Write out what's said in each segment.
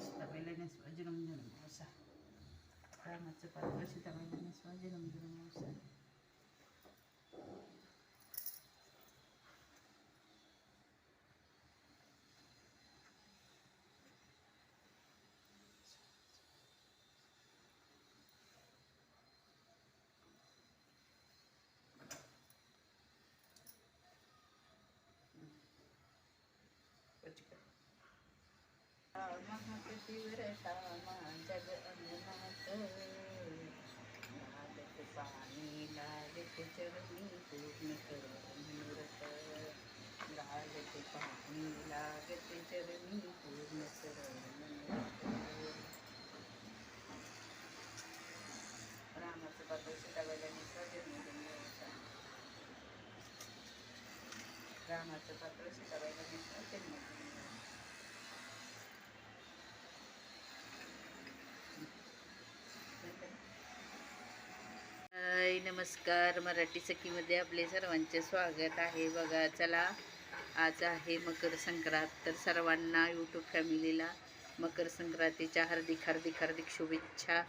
पात्र सीताबाईला नेसवा जन्म जन्म असा रामाचं पात्र सीताबाईला नेसवा जन्म जन्म असा जग अंगणात लागत पाणी लागत चरणी पूर्ण कर मुहूर्त लागत पाणी लागत चरणी पूर्ण कर रामाचं पात्र सीताबाईला निसवा जन्मजन्म रामाचं पात्र सीताबाईला जन्म जन्मजन्म हाय नमस्कार मराठी सखीमध्ये आपले सर्वांचे स्वागत आहे. बघा चला आज आहे मकर संक्रांत तर सर्वांना यूट्यूब फॅमिलीला मकर संक्रांतीच्या हार्दिक हार्दिक हार्दिक शुभेच्छा.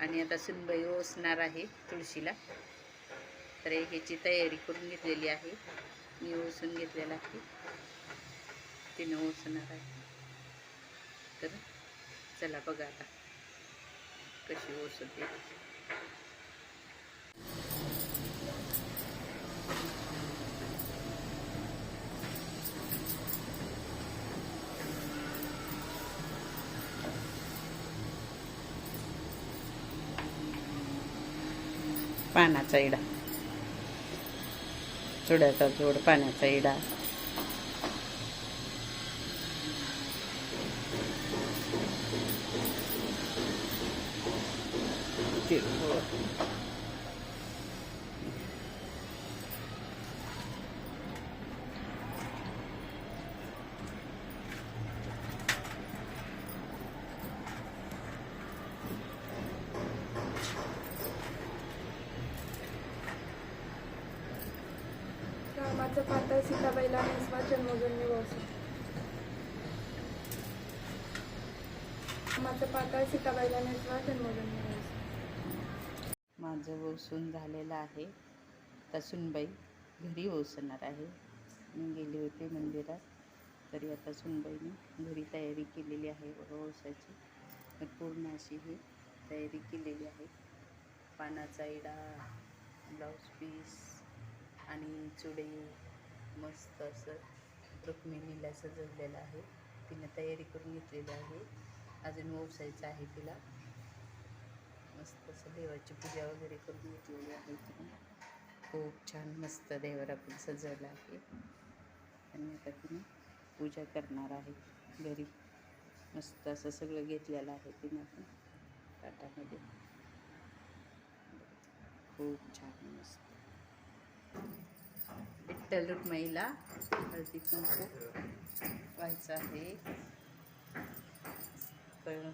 आणि आता सुनबाई ओसणार आहे तुळशीला. तर ह्याची तयारी करून घेतलेली आहे. मी ओसून घेतलेला आहे. तिनं ओसणार आहे. तर चला बघा आता कशी ओसते पानाचा इडा चुड्याचा जोड पाण्याचा इडा तिळगुळ. रामाचं पात्र सीताबाईला नेसवा जन्मोजन्मी वसू रामाचं पात्र सीताबाईला नेसवा जन्मोजन्मी वसू माझं ओसून झालेलं आहे. आता सुनबाई घरी ओसणार आहे. मी गेले होते मंदिरात. तरी आता सुनबाईने घरी तयारी केलेली आहे ओसायची. ओसाची तर पूर्ण अशी ही तयारी केलेली आहे. पानाचा इडा ब्लाऊज पीस आणि चुडे मस्त असं रुक्मिणीला सजवलेलं आहे. तिनं तयारी करून घेतलेली आहे. अजून ओसायचं आहे तिला. मस्त असं देवाची पूजा वगैरे करून घेतलेली आहे तिने. खूप छान मस्त देवर आपण सजवलं आहे. आणि आता तिने पूजा करणार आहे. घरी मस्त असं सगळं घेतलेलं आहे तिनं पण ताटामध्ये. खूप छान मस्त. विठ्ठल रुक्माईला हळदी कुंकू व्हायचं आहे. पण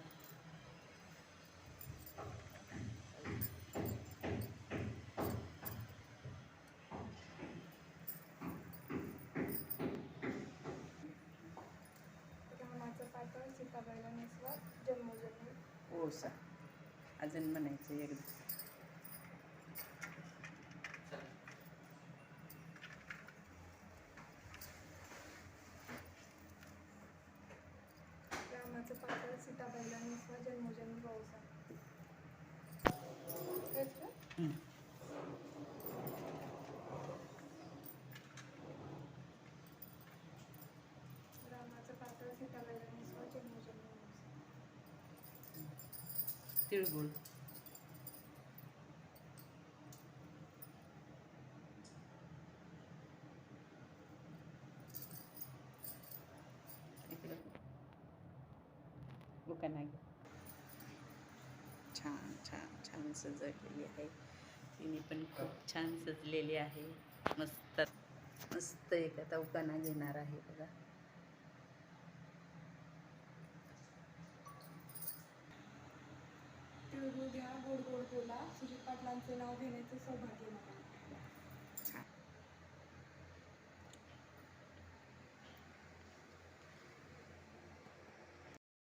ओसा अजून म्हणायचं एकदा. रामाचं सीताबाईला नेसवा जन्मोजन्मी वसा रामाचं पात्र सीताबाईला नेसवा जन्मोजन्मी वसा तिळगुळ बुकाना घे. छान छान छान सजवलेली आहे. तिने पण खूप छान सजलेली आहे. मस्त मस्त एक आता उकाना घेणार आहे बघा. गोड गोड बोला. सुजित पाटलांचे नाव घेण्याचे सौभाग्य